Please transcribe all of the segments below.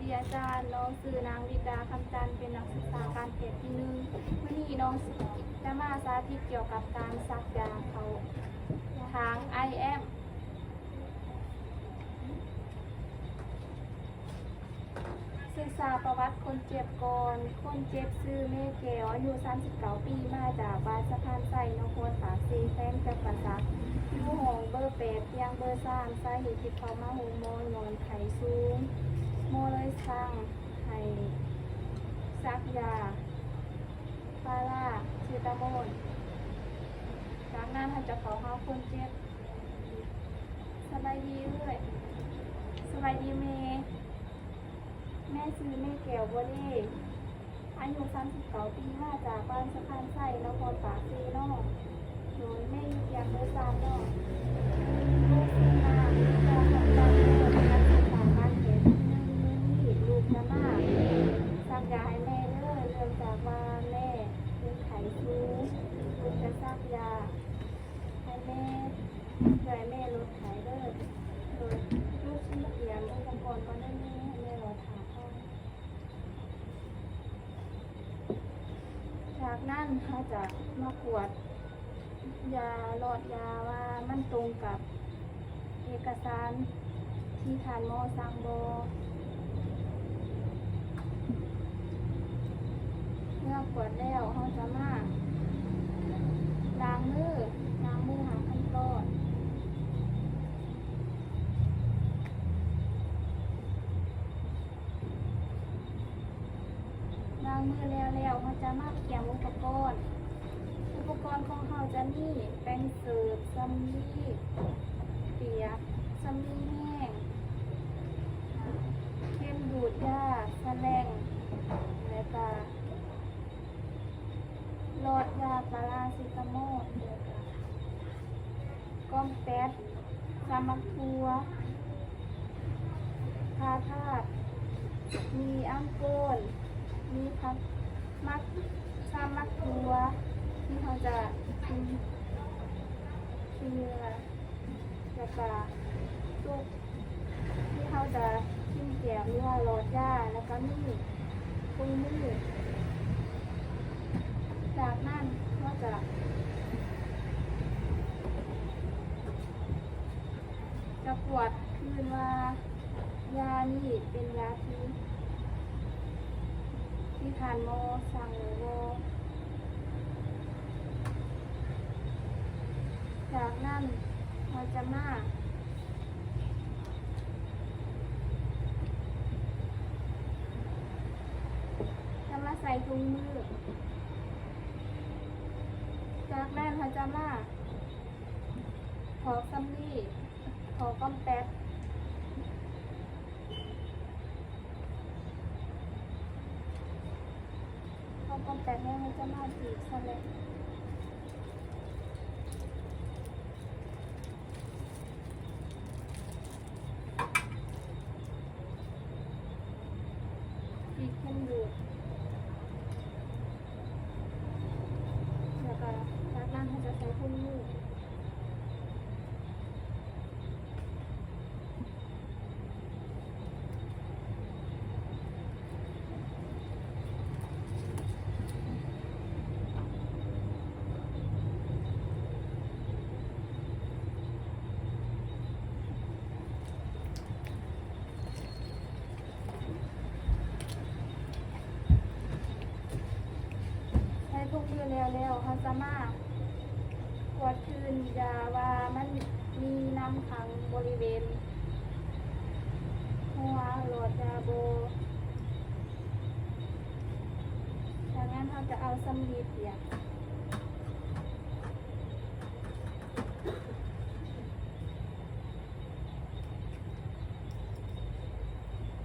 ดีอาจารย์ น้องสื่อนางวิดาคำจันทร์เป็นนักศึกษาการแพทย์ที่หนึ่งวันนี้น้องจะมาสาธิตเกี่ยวกับการซักยาเขาทาง IM ศึกษาประวัติคนเจ็บก่อน คนเจ็บซื้อเมแก้วอายุ39 ปี มาจากบ้านสะพานไส่นครปากซีแฟนกับประสักอยู่ห้องเบอร์แปดเตียงเบอร์สามสาเหตุที่เขามาหงมอนนอนไข้สูง โมเลยสั่งให้ซักยาปาราเซตามอลจากนั้นเขาจะขอเขาคนเจ็บ สบายดีเอ้ยสบายดีเมแม่ซื้อแม่แก้วบัวเล่อายุ39ปีมาจากบ้านสะพานไส้นครปากซีนอกโดยแม่ยู่เพียงเบอร์สามเนอกลูกซื้อมาากว่าแม่เป็นไข้สูงลูกจะซักยา ให้แม่ช่วยแม่ลดไข้เด้อโดยลูกชิ้นเตรียมอุปกรก่อนได้แม่ให้แม่รอถามพ่อจากนั้นเขาจะมากวด ยาหลอดยาว่ามันตรงกับเอกสารที่ทานหมอสั่งบอ มื่อกวดแล้วเขาจะมาล้างมือล้างมือหาขั้นตอนล้างมือแล้วแล้วเขาจะมาเตรียมอุปกรณ์อุปกรณ์ของเขาจะมีแป้งเสิร์ฟซัมมี่เปียกซัมมี่แห้งเข้มดูดยาแสลงและก็ห ลดยาปาราซิตามอลก้อมแป๊ดสามักทัวพาธาตุมีอังโกลมีพักมักสามักทัวที่เขาจะกินเชื่อแล้วก็ซุปที่เขาจะกินเกี๊ยวหรือว่าโรดยาแล้วก็มีปุยมือจากนั้นก็ จะจะปวดคืนว่า ยานี่เป็นยาที่ที่ทานโมสั่งหรือโมจากนั้นเราจะมาจะมาใส่ถุงมือ จากนั้นฮะจ้ามา ขอซัมมี่ขอก้อมแป๊ดขอก้อมแป๊ดแล้วเราจะมาจีบสะเล็ด อีกคนอยู่แล้วก็จากนั้นเขาจะใช้พุ่มมือ ใช้พุ่มมือแล้วแล้วเขาจะมากวดคืนยาว่ามันมีน้ำขังบริเวณ หัวหลอดยาโบจากนั้นเขาจะเอาสำลีเปียก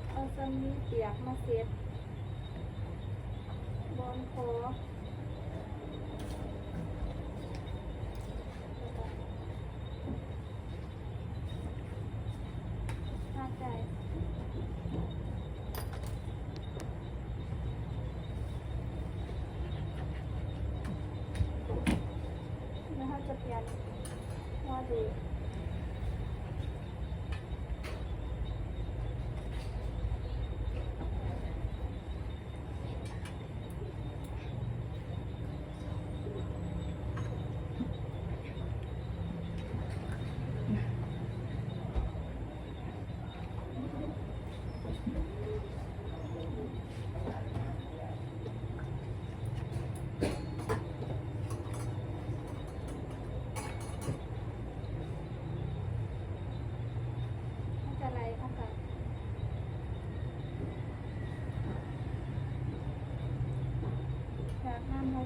เอาสำลีเปียกมาเซ็ตบนคอหายใจ แล้วเขาจะเปลี่ยนว่าดู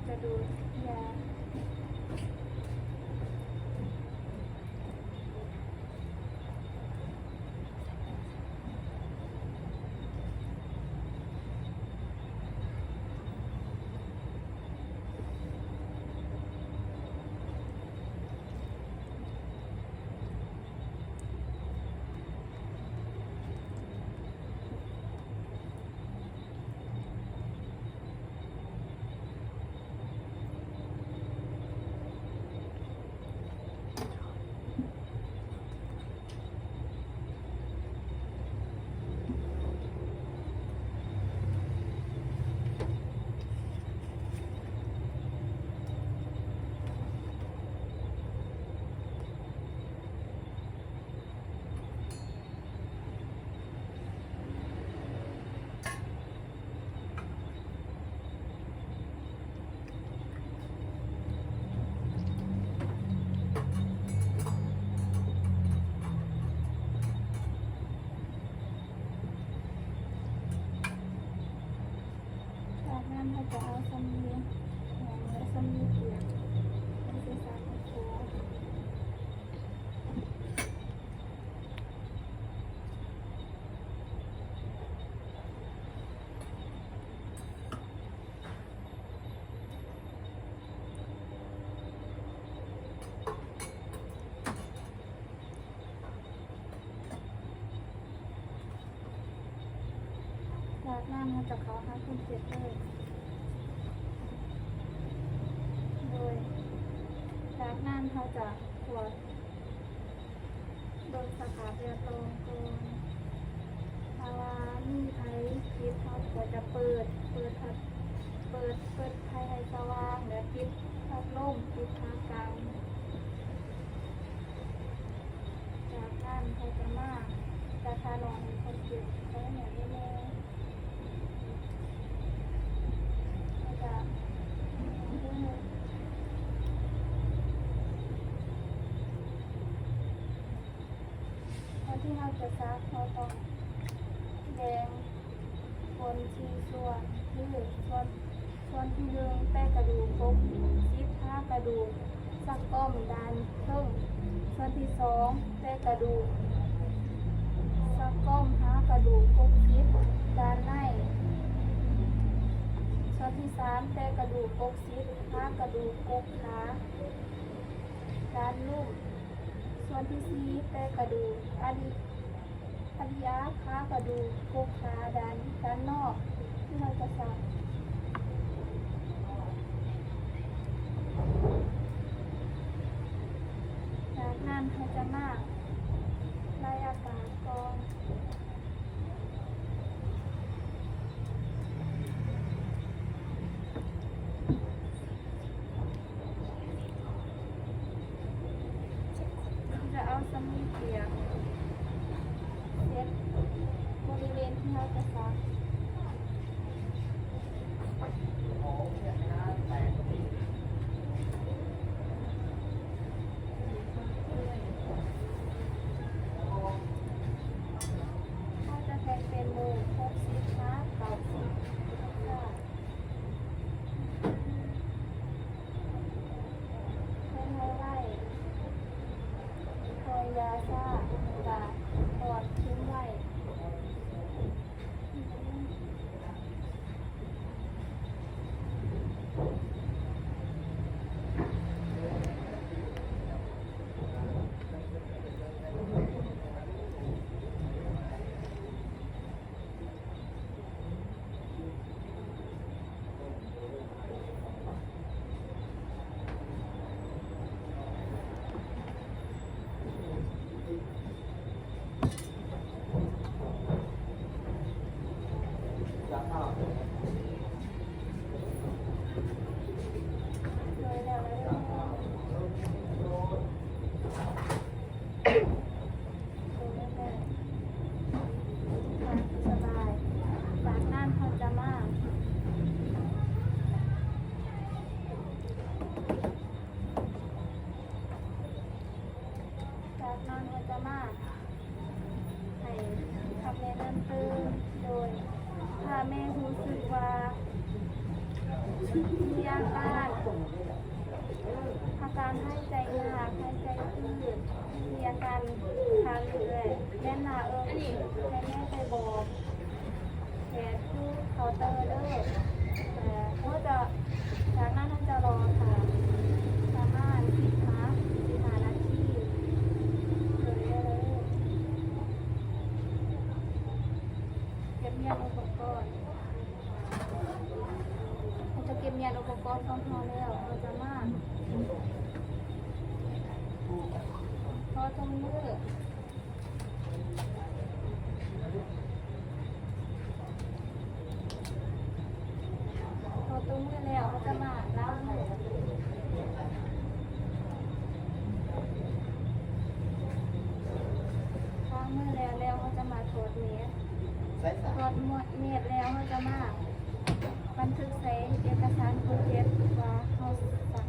จะดูยาจากนั้นเขาจะเอาสำลีแหงและสำลีเปียกไปใส่สารตะโค จากนั้นเขาจะคุณเจเตอร์โดยจากนั้นเขาจะตรวจโดยสาขาพเรือตรงกรงภาวะมีไอคิดเขาก็จะเปิด เปิดเปิดเปิดไฟให้สว่างและปิดพัดลมปิดทางกลางจากนั้นเขาจะมาจะทานอนให้คนเจ็บเขาเหนื่อยแน่ๆเขาจะดู ตอน ที่เราจะซักเราต้องแดงบนที่ส่วนที่ส่วนส่วนที่หนึ่งแป้งกระดูกครบซิปห้ากระดูกซักก้อมดันเพิ่มส่วนที่สองแป้งกระดูกซักก้อมห้ากระดูกครบซิปด้านในส่วนที่สามแป้งกระดูกครบซิปห้ากระดูกครบขาด้านลุ่ม ส่วนที่สี่แปะกระดูกอดีอดียาขากระดูกโคกขาดานด้านนอก ที่เราจะสับจากนั้นเราจะมาไล่อากาศก่อง การหายใจหนักหายใจอืดมีอาการทางเลือดแน่นหนาเอิมให้แม่ไปบอกแผนที่เคาเตอร์เด้อแต่เขาจะจากนั้นท่านจะรอค่ะประมาณสิบห้าสิบห้านาทีเลยเลยเก็บเงียบอุปกรณ์เราจะเก็บเงียนอุปกรณ์พร้อมๆแล้วเราจะมา ตรงมือพอตรงมือแล้วเขาจะมาล้างมือล้างมือแล้วแล้วเขาจะมาโทษเมสใส่สาตรวจหมวดเมียดแล้วเขาจะมาบันทึกใส่เอกสารคนเจ็บว่าเขาสักเข้าไปแล้ว